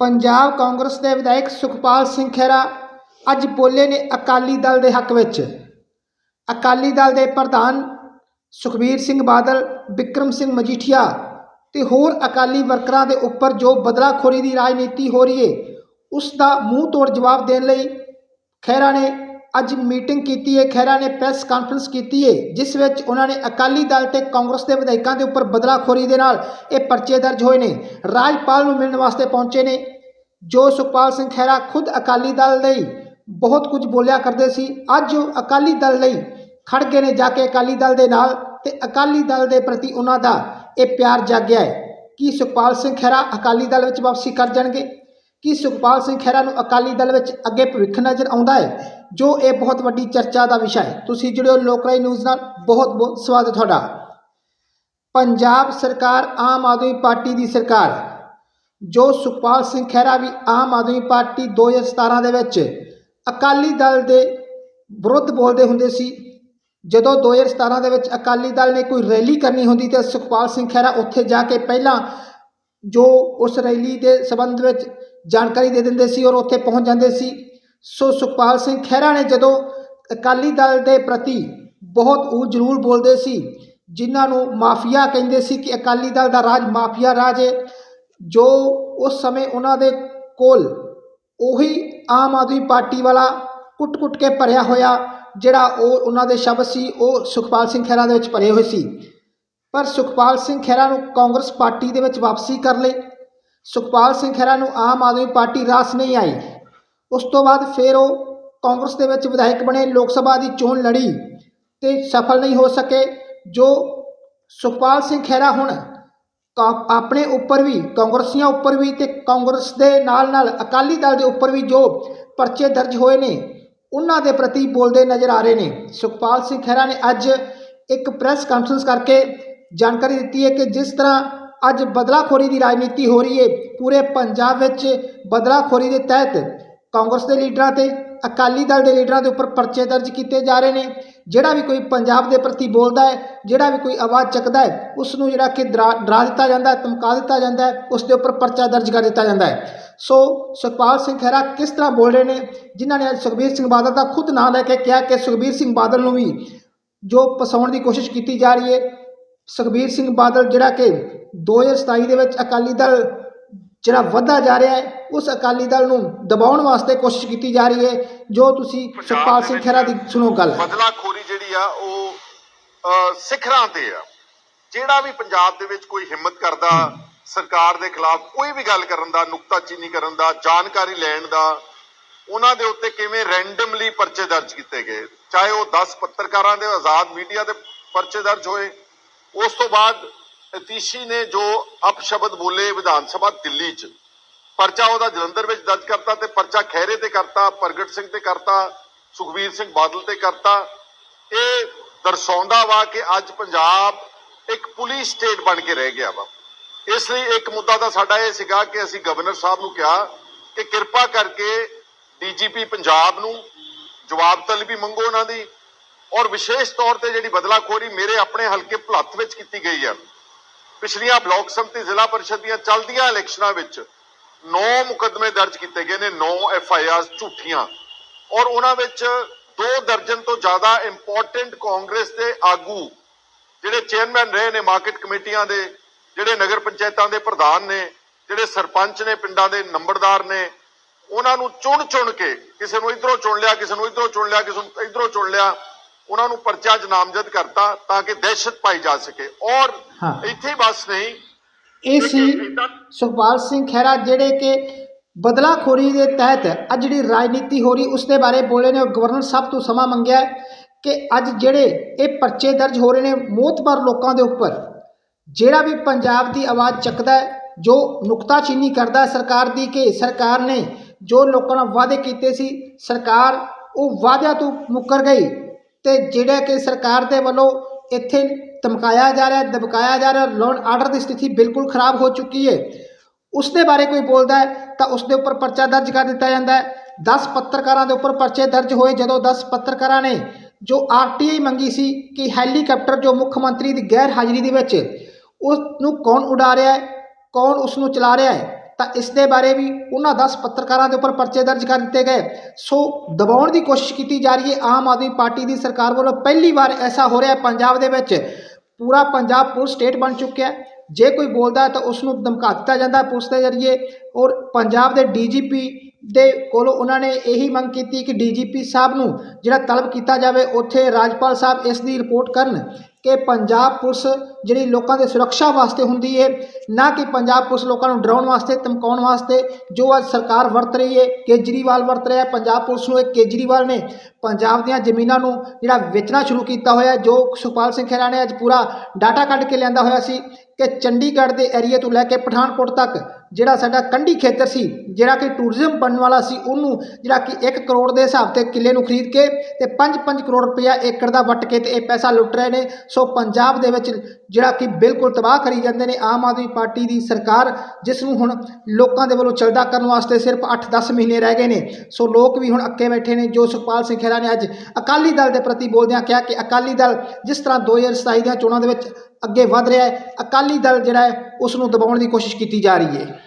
ਪੰਜਾਬ ਕਾਂਗਰਸ ਦੇ ਵਿਧਾਇਕ ਸੁਖਪਾਲ ਸਿੰਘ ਖਹਿਰਾ ਅੱਜ ਬੋਲੇ ਨੇ ਅਕਾਲੀ ਦਲ ਦੇ ਹੱਕ ਵਿੱਚ। ਅਕਾਲੀ ਦਲ ਦੇ ਪ੍ਰਧਾਨ ਸੁਖਬੀਰ ਸਿੰਘ ਬਾਦਲ ਵਿਕਰਮ ਸਿੰਘ ਮਜੀਠੀਆ ਤੇ ਹੋਰ ਅਕਾਲੀ ਵਰਕਰਾਂ ਦੇ ਉੱਪਰ ਜੋ ਬਦਲਾਖੋਰੀ ਦੀ ਰਾਜਨੀਤੀ ਹੋ ਰਹੀ ਹੈ ਉਸ ਦਾ ਮੂੰਹ ਤੋੜ ਜਵਾਬ ਦੇਣ ਲਈ ਖਹਿਰਾ ਨੇ ਅੱਜ ਮੀਟਿੰਗ ਕੀਤੀ ਹੈ ਖਹਿਰਾ ਨੇ ਪ੍ਰੈਸ ਕਾਨਫਰੰਸ ਕੀਤੀ ਹੈ ਜਿਸ ਵਿੱਚ ਉਹਨਾਂ ਨੇ ਅਕਾਲੀ ਦਲ ਤੇ ਕਾਂਗਰਸ ਦੇ ਵਿਧਾਇਕਾਂ ਦੇ ਉੱਪਰ ਬਦਲਾਖੋਰੀ ਦੇ ਨਾਲ ਇਹ ਪਰਚੇ ਦਰਜ ਹੋਏ ਨੇ। ਰਾਜਪਾਲ ਨੂੰ ਮਿਲਣ ਵਾਸਤੇ ਪਹੁੰਚੇ ਨੇ ਜੋ ਸੁਖਪਾਲ ਸਿੰਘ ਖਹਿਰਾ ਖੁਦ ਅਕਾਲੀ ਦਲ ਲਈ ਬਹੁਤ ਕੁਝ ਬੋਲਿਆ ਕਰਦੇ ਸੀ, ਅੱਜ ਉਹ ਅਕਾਲੀ ਦਲ ਲਈ ਖੜ ਗਏ ਨੇ ਜਾ ਕੇ ਅਕਾਲੀ ਦਲ ਦੇ ਨਾਲ ਤੇ ਅਕਾਲੀ ਦਲ ਦੇ ਪ੍ਰਤੀ ਉਹਨਾਂ ਦਾ ਇਹ ਪਿਆਰ ਜਾਗਿਆ ਹੈ ਕੀ ਸੁਖਪਾਲ ਸਿੰਘ ਖਹਿਰਾ ਅਕਾਲੀ ਦਲ ਵਿੱਚ ਵਾਪਸੀ ਕਰ ਜਾਣਗੇ, ਕੀ ਸੁਖਪਾਲ ਸਿੰਘ ਖਹਿਰਾ ਨੂੰ ਅਕਾਲੀ ਦਲ ਵਿੱਚ ਅੱਗੇ ਭਵਿੱਖ ਨਜ਼ਰ ਆਉਂਦਾ ਹੈ, ਜੋ ਇਹ ਬਹੁਤ ਵੱਡੀ ਚਰਚਾ ਦਾ ਵਿਸ਼ਾ ਹੈ। ਤੁਸੀਂ ਜੁੜਿਓ ਲੋਕਰਾਈ ਨਿਊਜ਼ ਨਾਲ, ਬਹੁਤ ਬਹੁਤ ਸਵਾਗਤ ਤੁਹਾਡਾ। ਪੰਜਾਬ ਸਰਕਾਰ, ਆਮ ਆਦਮੀ ਪਾਰਟੀ ਦੀ ਸਰਕਾਰ ਜੋ ਸੁਖਪਾਲ ਸਿੰਘ ਖਹਿਰਾ ਵੀ ਆਮ ਆਦਮੀ ਪਾਰਟੀ 2017 ਦੇ ਵਿੱਚ ਅਕਾਲੀ ਦਲ ਦੇ ਵਿਰੁੱਧ ਬੋਲਦੇ ਹੁੰਦੇ ਸੀ। ਜਦੋਂ 2017 ਦੇ ਵਿੱਚ ਅਕਾਲੀ ਦਲ ਨੇ ਕੋਈ ਰੈਲੀ ਕਰਨੀ ਹੁੰਦੀ ਤੇ ਸੁਖਪਾਲ ਸਿੰਘ ਖਹਿਰਾ ਉੱਥੇ ਜਾ ਕੇ ਪਹਿਲਾਂ ਜੋ ਉਸ ਰੈਲੀ ਦੇ ਸੰਬੰਧ ਵਿੱਚ ਜਾਣਕਾਰੀ ਦੇ ਦਿੰਦੇ ਸੀ ਔਰ ਉੱਥੇ ਪਹੁੰਚ ਜਾਂਦੇ ਸੀ। ਸੋ ਸੁਖਪਾਲ ਸਿੰਘ ਖਹਿਰਾ ਨੇ ਜਦੋਂ ਅਕਾਲੀ ਦਲ ਦੇ ਪ੍ਰਤੀ ਬਹੁਤ ਉਹ ਜ਼ਰੂਰ ਬੋਲਦੇ ਸੀ, ਜਿਨ੍ਹਾਂ ਨੂੰ ਮਾਫੀਆ ਕਹਿੰਦੇ ਸੀ ਕਿ ਅਕਾਲੀ ਦਲ ਦਾ ਰਾਜ ਮਾਫੀਆ ਰਾਜ ਹੈ ਜੋ ਉਸ ਸਮੇਂ ਉਹਨਾਂ ਦੇ ਕੋਲ ਉਹੀ ਆਮ ਆਦਮੀ ਪਾਰਟੀ ਵਾਲਾ ਕੁੱਟ-ਕੁੱਟ ਕੇ ਭਰਿਆ ਹੋਇਆ ਜਿਹੜਾ ਉਹ ਉਹਨਾਂ ਦੇ ਸ਼ਬਦ ਸੀ, ਉਹ ਸੁਖਪਾਲ ਸਿੰਘ ਖਹਿਰਾ ਦੇ ਵਿੱਚ ਭਰੇ ਹੋਏ ਸੀ। ਪਰ ਸੁਖਪਾਲ ਸਿੰਘ ਖਹਿਰਾ ਨੂੰ ਕਾਂਗਰਸ ਪਾਰਟੀ ਦੇ ਵਿੱਚ ਵਾਪਸੀ ਕਰ ਲਈ। ਸੁਖਪਾਲ ਸਿੰਘ ਖਹਿਰਾ ਨੂੰ ਆਮ ਆਦਮੀ ਪਾਰਟੀ ਰਾਸ ਨਹੀਂ ਆਈ। ਉਸ ਤੋਂ ਬਾਅਦ ਫਿਰ ਉਹ ਕਾਂਗਰਸ ਦੇ ਵਿੱਚ ਵਿਧਾਇਕ ਬਣੇ, ਲੋਕ ਸਭਾ ਦੀ ਚੋਣ ਲੜੀ ਤੇ ਸਫਲ ਨਹੀਂ ਹੋ ਸਕੇ, ਜੋ ਸੁਖਪਾਲ ਸਿੰਘ ਖਹਿਰਾ ਹੁਣ ਕਾ- ਆਪਣੇ ਉੱਪਰ ਵੀ, ਕਾਂਗਰਸੀਆਂ ਉੱਪਰ ਵੀ ਤੇ ਕਾਂਗਰਸ ਦੇ ਨਾਲ ਨਾਲ ਅਕਾਲੀ ਦਲ ਦੇ ਉੱਪਰ ਵੀ ਜੋ ਪਰਚੇ ਦਰਜ ਹੋਏ ਨੇ, ਉਹਨਾਂ ਦੇ ਪ੍ਰਤੀ ਬੋਲਦੇ ਨਜ਼ਰ ਆ ਰਹੇ ਨੇ। ਸੁਖਪਾਲ ਸਿੰਘ ਖਹਿਰਾ ਨੇ ਅੱਜ ਇੱਕ ਪ੍ਰੈਸ ਕਾਨਫਰੰਸ ਕਰਕੇ ਜਾਣਕਾਰੀ ਦਿੱਤੀ ਹੈ ਕਿ ਜਿਸ ਤਰ੍ਹਾਂ ਅੱਜ ਬਦਲਾਖੋਰੀ ਦੀ ਰਾਜਨੀਤੀ ਹੋ ਰਹੀ ਹੈ, ਪੂਰੇ ਪੰਜਾਬ ਵਿੱਚ ਬਦਲਾਖੋਰੀ ਦੇ ਤਹਿਤ ਕਾਂਗਰਸ ਦੇ ਲੀਡਰਾਂ ਤੇ ਅਕਾਲੀ ਦਲ ਦੇ ਲੀਡਰਾਂ ਦੇ ਉੱਪਰ ਪਰਚੇ ਦਰਜ ਕੀਤੇ ਜਾ ਰਹੇ ਨੇ। ਜਿਹੜਾ ਵੀ ਕੋਈ ਪੰਜਾਬ ਦੇ ਪ੍ਰਤੀ ਬੋਲਦਾ ਹੈ, ਜਿਹੜਾ ਵੀ ਕੋਈ ਆਵਾਜ਼ ਚੱਕਦਾ ਹੈ ਉਸ ਨੂੰ ਜਿਹੜਾ ਕਿ ਡਰਾ ਡਰਾ ਦਿੱਤਾ ਜਾਂਦਾ ਹੈ, ਧਮਕਾ ਦਿੱਤਾ ਜਾਂਦਾ ਹੈ, ਉਸ ਦੇ ਉੱਪਰ ਪਰਚਾ ਦਰਜ ਕਰ ਦਿੱਤਾ ਜਾਂਦਾ ਹੈ। ਸੋ ਸੁਖਪਾਲ ਸਿੰਘ ਖਹਿਰਾ ਕਿਸ ਤਰ੍ਹਾਂ ਬੋਲ ਰਹੇ ਨੇ? ਜਿਨ੍ਹਾਂ ਨੇ ਅੱਜ ਸੁਖਬੀਰ ਸਿੰਘ ਬਾਦਲ ਦਾ ਖੁਦ ਨਾਂ ਲੈ ਕੇ ਕਿਹਾ ਕਿ ਸੁਖਬੀਰ ਸਿੰਘ ਬਾਦਲ ਨੂੰ ਵੀ ਜੋ ਫਸਾਉਣ ਦੀ ਕੋਸ਼ਿਸ਼ ਕੀਤੀ ਜਾ ਰਹੀ ਹੈ, ਸੁਖਬੀਰ ਸਿੰਘ ਬਾਦਲ ਜਿਹੜਾ ਕਿ 2027 ਦੇ ਵਿੱਚ ਅਕਾਲੀ ਦਲ ਜਿਹੜਾ ਵਧਦਾ ਜਾ ਰਿਹਾ ਹੈ ਉਸ ਅਕਾਲੀ ਦਲ ਨੂੰ ਦਬਾਉਣ ਵਾਸਤੇ ਕੋਸ਼ਿਸ਼ ਕੀਤੀ ਜਾ ਰਹੀ ਹੈ ਜੋ ਤੁਸੀਂ ਸੁਖਪਾਲ ਸਿੰਘ ਖਹਿਰਾ ਦੀ ਸੁਣੋ ਗੱਲ। ਬਦਲਾਖੋਰੀ ਜਿਹੜੀ ਆ ਉਹ ਸਿਖਰਾਂ ਤੇ ਆ। ਜਿਹੜਾ ਵੀ ਪੰਜਾਬ ਦੇ ਵਿੱਚ ਕੋਈ ਹਿੰਮਤ ਕਰਦਾ ਸਰਕਾਰ ਦੇ ਖਿਲਾਫ ਕੋਈ ਵੀ ਗੱਲ ਕਰਨ ਦਾ ਨੁਕਤਾਚੀਨੀ ਕਰਨ ਦਾ ਜਾਣਕਾਰੀ ਲੈਣ ਦਾ ਉਹਨਾਂ ਦੇ ਉੱਤੇ ਕਿਵੇਂ ਰੈਂਡਮਲੀ ਪਰਚੇ ਦਰਜ ਕੀਤੇ ਗਏ ਚਾਹੇ ਉਹ 10 ਪੱਤਰਕਾਰਾਂ ਦੇ ਆਜ਼ਾਦ ਮੀਡੀਆ ਦੇ ਪਰਚੇ ਦਰਜ ਹੋਏ ਉਸ ਤੋਂ ਬਾਅਦ ਅਤੀਸ਼ੀ ਨੇ ਜੋ ਅਪਸ਼ਬਦ ਬੋਲੇ ਵਿਧਾਨ ਸਭਾ ਦਿੱਲੀ 'ਚ, ਪਰਚਾ ਉਹਦਾ ਜਲੰਧਰ ਵਿੱਚ ਦਰਜ ਕਰਤਾ ਤੇ ਪਰਚਾ ਖਹਿਰੇ ਤੇ ਕਰਤਾ, ਪ੍ਰਗਟ ਸਿੰਘ ਤੇ ਕਰਤਾ, ਸੁਖਬੀਰ ਸਿੰਘ ਬਾਦਲ ਤੇ ਕਰਤਾ। ਇਹ ਦਰਸਾਉਂਦਾ ਵਾ ਕਿ ਅੱਜ ਪੰਜਾਬ ਇੱਕ ਪੁਲਿਸ ਸਟੇਟ ਬਣ ਕੇ ਰਹਿ ਗਿਆ ਵਾ। ਇਸ ਲਈ ਇੱਕ ਮੁੱਦਾ ਤਾਂ ਸਾਡਾ ਇਹ ਸੀਗਾ ਕਿ ਅਸੀਂ ਗਵਰਨਰ ਸਾਹਿਬ ਨੂੰ ਕਿਹਾ ਕਿ ਕਿਰਪਾ ਕਰਕੇ ਡੀਜੀਪੀ ਪੰਜਾਬ ਨੂੰ ਜਵਾਬ ਤਲਬੀ ਮੰਗੋ ਉਹਨਾਂ ਦੀ ਔਰ ਵਿਸ਼ੇਸ਼ ਤੌਰ ਤੇ ਜਿਹੜੀ ਬਦਲਾਖੋਰੀ ਮੇਰੇ ਆਪਣੇ ਹਲਕੇ ਭਲੱਥ ਵਿੱਚ ਕੀਤੀ ਗਈ ਆ ਪਿਛਲੀਆਂ ਬਲਾਕ ਸੰਮਤੀ ਜ਼ਿਲ੍ਹਾ ਪਰਿਸ਼ਦ ਦੀਆਂ ਚੱਲਦੀਆਂ ਇਲੈਕਸ਼ਨਾਂ ਵਿੱਚ 9 ਮੁਕੱਦਮੇ ਦਰਜ ਕੀਤੇ ਗਏ ਨੇ 9 ਐਫ ਆਈ ਆਰ ਝੂਠੀਆਂ। ਔਰ ਉਹਨਾਂ ਵਿੱਚ ਦੋ ਦਰਜਨ ਤੋਂ ਜ਼ਿਆਦਾ ਇੰਪੋਰਟੈਂਟ ਕਾਂਗਰਸ ਦੇ ਆਗੂ ਜਿਹੜੇ ਚੇਅਰਮੈਨ ਰਹੇ ਨੇ, ਮਾਰਕੀਟ ਕਮੇਟੀਆਂ ਦੇ, ਜਿਹੜੇ ਨਗਰ ਪੰਚਾਇਤਾਂ ਦੇ ਪ੍ਰਧਾਨ ਨੇ, ਜਿਹੜੇ ਸਰਪੰਚ ਨੇ, ਪਿੰਡਾਂ ਦੇ ਨੰਬਰਦਾਰ ਨੇ, ਉਹਨਾਂ ਨੂੰ ਚੁਣ ਚੁਣ ਕੇ ਕਿਸੇ ਨੂੰ ਇਧਰੋਂ ਚੁਣ ਲਿਆ, ਕਿਸੇ ਨੂੰ ਇਧਰੋਂ ਚੁਣ ਲਿਆ, ਕਿਸੇ ਨੂੰ ਇਧਰੋਂ ਚੁਣ ਲਿਆ। ਉਹਨਾਂ ਨੂੰ ਪਰਚਾ 'ਚ ਨਾਮਜ਼ਦ ਕਰਤਾ ਤਾਂ ਕਿ ਦਹਿਸ਼ਤ ਪਾਈ ਜਾ ਸਕੇ। ਔਰ। ਇੱਥੇ ਹੀ ਬਸ ਨਹੀਂ ਇਹ ਸੀ ਸੁਖਪਾਲ ਸਿੰਘ ਖਹਿਰਾ ਜਿਹੜੇ ਕਿ ਬਦਲਾਖੋਰੀ ਦੇ ਤਹਿਤ ਅੱਜ ਜਿਹੜੀ ਰਾਜਨੀਤੀ ਹੋ ਰਹੀ ਉਸ ਦੇ ਬਾਰੇ ਬੋਲੇ ਨੇ ਗਵਰਨਰ ਸਾਹਿਬ ਤੋਂ ਸਮਾਂ ਮੰਗਿਆ ਕਿ ਅੱਜ ਜਿਹੜੇ ਇਹ ਪਰਚੇ ਦਰਜ ਹੋ ਰਹੇ ਨੇ ਮੋਤਬਰ ਲੋਕਾਂ ਦੇ ਉੱਪਰ ਜਿਹੜਾ ਵੀ ਪੰਜਾਬ ਦੀ ਆਵਾਜ਼ ਚੱਕਦਾ ਹੈ ਜੋ ਨੁਕਤਾਚੀਨੀ ਕਰਦਾ ਹੈ ਸਰਕਾਰ ਦੀ ਕਿ ਸਰਕਾਰ ਨੇ ਜੋ ਲੋਕਾਂ ਨਾਲ ਵਾਅਦੇ ਕੀਤੇ ਸੀ ਸਰਕਾਰ ਉਹ ਵਾਅਦਿਆਂ ਤੋਂ ਮੁੱਕਰ ਗਈ। ਤੇ ਜਿਹੜਾ ਕਿ ਸਰਕਾਰ ਦੇ ਵੱਲੋਂ ਇੱਥੇ ਧਮਕਾਇਆ ਜਾ ਰਿਹਾ, ਦਬਕਾਇਆ ਜਾ ਰਿਹਾ ਲੋਨ ਆਰਡਰ ਦੀ ਸਥਿਤੀ ਬਿਲਕੁਲ ਖਰਾਬ ਹੋ ਚੁੱਕੀ ਹੈ। ਉਸ ਦੇ ਬਾਰੇ ਕੋਈ ਬੋਲਦਾ ਹੈ ਤਾਂ ਉਸ ਦੇ ਉੱਪਰ ਪਰਚਾ ਦਰਜ ਕਰ ਦਿੱਤਾ ਜਾਂਦਾ ਹੈ। 10 ਪੱਤਰਕਾਰਾਂ ਦੇ ਉੱਪਰ ਪਰਚੇ ਦਰਜ ਹੋਏ ਜਦੋਂ 10 ਪੱਤਰਕਾਰਾਂ ਨੇ ਜੋ ਆਰਟੀਆਈ ਮੰਗੀ ਸੀ ਕਿ ਹੈਲੀਕਾਪਟਰ ਜੋ ਮੁੱਖ ਮੰਤਰੀ ਦੀ ਗੈਰ ਹਾਜ਼ਰੀ ਦੇ ਵਿੱਚ ਉਸ ਨੂੰ ਕੌਣ ਉਡਾ ਰਿਹਾ ਹੈ, ਕੌਣ ਉਸ ਨੂੰ ਚਲਾ ਰਿਹਾ ਹੈ ਤਾਂ ਇਸ ਦੇ ਬਾਰੇ ਵੀ ਉਹਨਾਂ 10 ਪੱਤਰਕਾਰਾਂ ਦੇ ਉੱਪਰ ਪਰਚੇ ਦਰਜ ਕਰ ਦਿੱਤੇ ਗਏ। ਸੋ ਦਬਾਉਣ ਦੀ ਕੋਸ਼ਿਸ਼ ਕੀਤੀ ਜਾ ਰਹੀ ਹੈ। ਆਮ ਆਦਮੀ ਪਾਰਟੀ ਦੀ ਸਰਕਾਰ ਵੱਲੋਂ ਪਹਿਲੀ ਵਾਰ ਐਸਾ ਹੋ ਰਿਹਾ ਹੈ ਪੰਜਾਬ ਦੇ ਵਿੱਚ। ਪੂਰਾ ਪੰਜਾਬ ਪੁਲਿਸ ਸਟੇਟ ਬਣ ਚੁੱਕਿਆ ਹੈ। ਜੇ ਕੋਈ ਬੋਲਦਾ ਹੈ ਤਾਂ ਉਸ ਨੂੰ ਧਮਕਾ ਦਿੱਤਾ ਜਾਂਦਾ ਹੈ ਪੁਲਿਸ ਦੇ ਜ਼ਰੀਏ। ਔਰ ਪੰਜਾਬ ਦੇ ਡੀਜੀਪੀ ਦੇ ਕੋਲੋਂ ਉਹਨਾਂ ਨੇ ਇਹੀ ਮੰਗ ਕੀਤੀ ਕਿ ਡੀਜੀਪੀ ਸਾਹਿਬ ਨੂੰ ਜਿਹੜਾ ਤਲਬ ਕੀਤਾ ਜਾਵੇ, ਉੱਥੇ ਰਾਜਪਾਲ ਸਾਹਿਬ ਇਸ ਦੀ ਰਿਪੋਰਟ ਕਰਨ। ਕਿ ਪੰਜਾਬ ਪੁਲਿਸ ਜਿਹੜੀ ਲੋਕਾਂ ਦੇ ਸੁਰੱਖਿਆ ਵਾਸਤੇ ਹੁੰਦੀ ਹੈ ਨਾ ਕਿ ਪੰਜਾਬ ਪੁਲਿਸ ਲੋਕਾਂ ਨੂੰ ਡਰਾਉਣ ਵਾਸਤੇ, ਧਮਕਾਉਣ ਵਾਸਤੇ, ਜੋ ਅੱਜ ਸਰਕਾਰ ਵਰਤ ਰਹੀ ਹੈ ਕੇਜਰੀਵਾਲ ਵਰਤ ਰਿਹਾ, ਪੰਜਾਬ ਪੁਲਿਸ ਨੂੰ ਇਹ ਕੇਜਰੀਵਾਲ ਨੇ ਪੰਜਾਬ ਦੀਆਂ ਜ਼ਮੀਨਾਂ ਨੂੰ ਜਿਹੜਾ ਵੇਚਣਾ ਸ਼ੁਰੂ ਕੀਤਾ ਹੋਇਆ, ਜੋ ਸੁਖਪਾਲ ਸਿੰਘ ਖਹਿਰਾ ਨੇ ਅੱਜ ਪੂਰਾ ਡਾਟਾ ਕੱਢ ਕੇ ਲਿਆਂਦਾ ਹੋਇਆ ਸੀ ਕਿ ਚੰਡੀਗੜ੍ਹ ਦੇ ਏਰੀਏ ਤੋਂ ਲੈ ਕੇ ਪਠਾਨਕੋਟ ਤੱਕ ਜਿਹੜਾ ਸਾਡਾ ਕੰਢੀ ਖੇਤਰ ਸੀ, ਜਿਹੜਾ ਕਿ ਟੂਰਿਜ਼ਮ ਬਣਨ ਵਾਲਾ ਸੀ, ਉਹਨੂੰ ਜਿਹੜਾ ਕਿ 1 ਕਰੋੜ ਦੇ ਹਿਸਾਬ ਤੇ ਕਿੱਲੇ ਨੂੰ ਖਰੀਦ ਕੇ ਤੇ 5-5 ਕਰੋੜ ਰੁਪਇਆ ਏਕੜ ਦਾ ਵੱਟ ਕੇ ਤੇ ਇਹ ਪੈਸਾ ਲੁੱਟ ਰਹੇ ਨੇ। ਸੋ ਪੰਜਾਬ ਦੇ ਵਿੱਚ ਜਿਹੜਾ ਕਿ ਬਿਲਕੁਲ ਤਬਾਹ ਕਰੀ ਜਾਂਦੇ ਨੇ ਆਮ ਆਦਮੀ ਪਾਰਟੀ ਦੀ ਸਰਕਾਰ, ਜਿਸ ਨੂੰ ਹੁਣ ਲੋਕਾਂ ਦੇ ਵੱਲੋਂ ਚਲਦਾ ਕਰਨ ਵਾਸਤੇ ਸਿਰਫ 8-10 ਮਹੀਨੇ ਰਹਿ ਗਏ ਨੇ। ਸੋ ਲੋਕ ਵੀ ਹੁਣ ਅੱਕੇ ਬੈਠੇ ਨੇ, ਜੋ ਸੁਖਪਾਲ ਸਿੰਘ ਖਹਿਰਾ ਨੇ ਅੱਜ ਅਕਾਲੀ ਦਲ ਦੇ ਪ੍ਰਤੀ ਬੋਲਦਿਆਂ ਕਿਹਾ ਕਿ ਅਕਾਲੀ ਦਲ ਜਿਸ ਤਰ੍ਹਾਂ 2027 ਦੀਆਂ ਚੋਣਾਂ ਦੇ ਵਿੱਚ ਅੱਗੇ ਵਧ ਰਿਹਾ ਹੈ, ਅਕਾਲੀ ਦਲ ਜਿਹੜਾ ਹੈ ਉਸ ਨੂੰ ਦਬਾਉਣ ਦੀ ਕੋਸ਼ਿਸ਼ ਕੀਤੀ ਜਾ ਰਹੀ ਹੈ।